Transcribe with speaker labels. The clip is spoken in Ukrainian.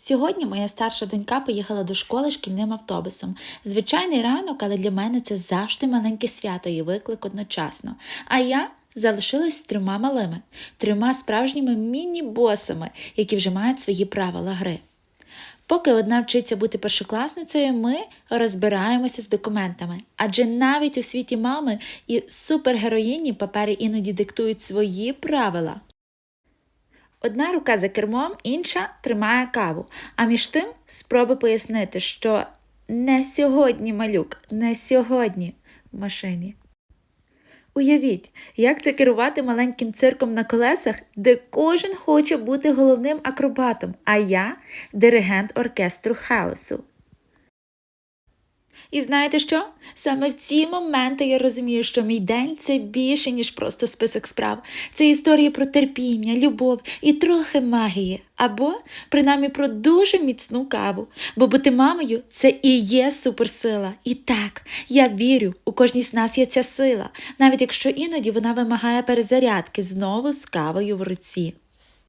Speaker 1: Сьогодні моя старша донька поїхала до школи шкільним автобусом. Звичайний ранок, але для мене це завжди маленьке свято і виклик одночасно. А я залишилась з трьома малими, трьома справжніми міні-босами, які вже мають свої правила гри. Поки одна вчиться бути першокласницею, ми розбираємося з документами, адже навіть у світі мами і супергероїні папері іноді диктують свої правила. Одна рука за кермом, інша тримає каву, а між тим спроби пояснити, що не сьогодні малюк, не сьогодні в машині. Уявіть, як це керувати маленьким цирком на колесах, де кожен хоче бути головним акробатом, а я диригент оркестру хаосу. І знаєте що? Саме в ці моменти я розумію, що мій день це більше, ніж просто список справ. Це історія про терпіння, любов і трохи магії, або принаймні про дуже міцну каву. Бо бути мамою це і є суперсила. І так, я вірю, у кожній з нас є ця сила, навіть якщо іноді вона вимагає перезарядки знову з кавою в руці.